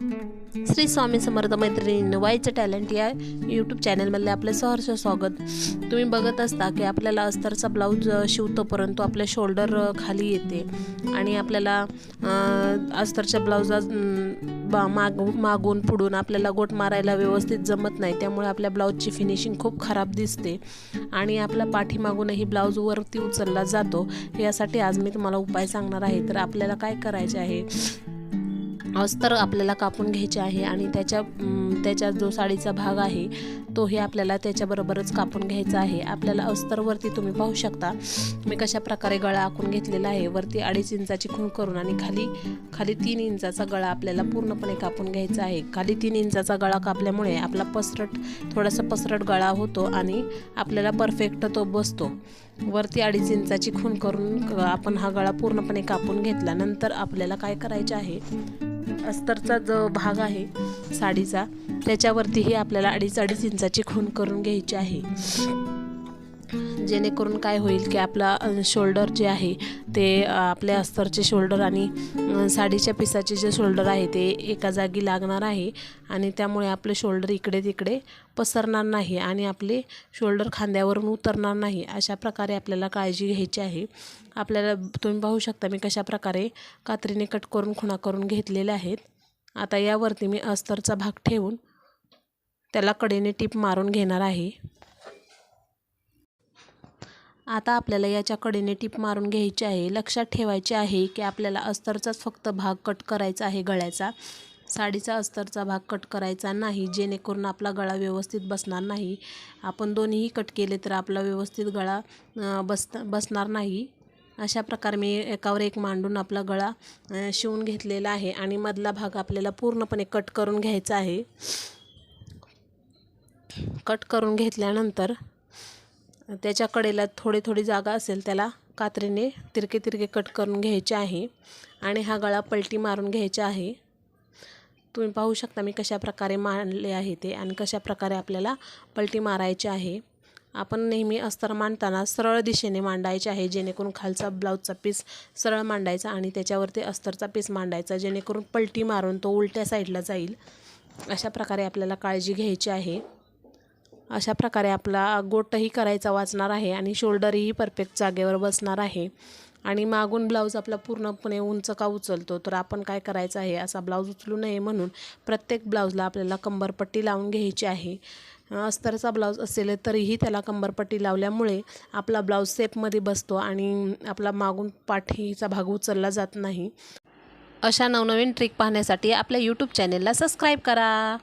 श्री स्वामी समर्थ मैत्रिणी वाईचं टॅलेंट या यूट्यूब चॅनलमधले आपलं सहर्ष स्वागत. तुम्ही बघत असता की आपल्याला अस्तरचा ब्लाऊज शिवतो परंतु आपल्या शोल्डर खाली येते. आणि आपल्याला अस्तरच्या ब्लाऊजा बा माग मागून पुढून आपल्याला गोट मारायला व्यवस्थित जमत नाही. त्यामुळे आपल्या ब्लाऊजची फिनिशिंग खूप खराब दिसते. आणि आपला पाठीमागूनही ब्लाऊज वरती उचलला जातो. यासाठी आज मी तुम्हाला उपाय सांगणार आहे. तर आपल्याला काय करायचे आहे? अस्तर आपल्याला कापून घ्यायचे आहे आणि त्याच्या त्याच्या जो साडीचा भाग आहे तोही आपल्याला त्याच्याबरोबरच कापून घ्यायचा आहे. आपल्याला अस्तरवरती तुम्ही पाहू शकता मी कशा प्रकारे गळा आखून घेतलेला आहे. वरती अडीच इंचाची खूण करून आणि खाली खाली तीन इंचाचा गळा आपल्याला पूर्णपणे कापून घ्यायचा आहे. खाली तीन इंचाचा गळा कापल्यामुळे आपला पसरट थोडासा पसरट गळा होतो आणि आपल्याला परफेक्ट तो बसतो. वरती अडीच इंचाची खूण करून आपण हा गळा पूर्णपणे कापून घेतला. नंतर आपल्याला काय करायचे आहे? अस्तरचा जो भाग आहे साडीचा त्याच्यावरतीही आपल्याला अडीच अडीच इंचाची खूण करून घ्यायची आहे. जेणेकरून काय होईल की आपला शोल्डर जे आहे ते आपल्या अस्तरचे शोल्डर आणि साडीच्या पिसाचे जे शोल्डर आहे ते एका जागी लागणार आहे आणि त्यामुळे आपले शोल्डर इकडे तिकडे पसरणार नाही आणि आपले शोल्डर खांद्यावरून उतरणार नाही अशा प्रकारे आपल्याला काळजी घ्यायची आहे. आपल्याला तुम्ही पाहू शकता मी कशा प्रकारे कात्रीने कट करून खुणा करून घेतलेल्या आहेत. आता यावरती मी अस्तरचा भाग ठेवून त्याला कडेने टीप मारून घेणार आहे. आता आपल्याला याच्या कडेने टिप मारून घ्यायची आहे. लक्षात ठेवायचे आहे की आपल्याला अस्तरचाच फक्त भाग कट करायचा आहे गळ्याचा. साडीचा अस्तरचा भाग कट करायचा नाही जेणेकरून आपला गळा व्यवस्थित बसणार नाही. आपण दोन्हीही कट केले तर आपला व्यवस्थित गळा बस बसणार नाही. अशा प्रकारे मी एकावर एक मांडून आपला गळा शिवून घेतलेला आहे आणि मधला भाग आपल्याला पूर्णपणे कट करून घ्यायचा आहे. कट करून घेतल्यानंतर त्याच्या कडेला थोडी थोडी जागा असेल त्याला कात्रीने तिरके तिरके कट करून घ्यायचे आहे आणि हा गळा पलटी मारून घ्यायचा आहे. तुम्ही पाहू शकता मी कशा प्रकारे मांडले आहे ते आणि कशा प्रकारे आपल्याला पलटी मारायची आहे. आपण नेहमी अस्तर मांडताना सरळ दिशेने मांडायचे आहे जेणेकरून खालचा ब्लाऊजचा पीस सरळ मांडायचा आणि त्याच्यावरती अस्तरचा पीस मांडायचा जेणेकरून पलटी मारून तो उलट्या साईडला जाईल. अशा प्रकारे आपल्याला काळजी घ्यायची आहे. अशा प्रकारे आपला गोटही करायचा वाचणार आहे आणि शोल्डरही परफेक्ट जागेवर बसणार आहे. आणि मागून ब्लाऊज आपला पूर्णपणे उंच का उचलतो? तर आपण काय करायचं आहे? असा ब्लाऊज उचलू नये म्हणून प्रत्येक ब्लाऊजला आपल्याला कंबरपट्टी लावून घ्यायची आहे. अस्तरचा ब्लाऊज असेल तरीही त्याला कंबरपट्टी लावल्यामुळे आपला ब्लाऊज सेपमध्ये बसतो आणि आपला मागून पाठीचा भाग उचलला जात नाही. अशा नवनवीन ट्रिक पाहण्यासाठी आपल्या यूट्यूब चॅनेलला सबस्क्राईब करा.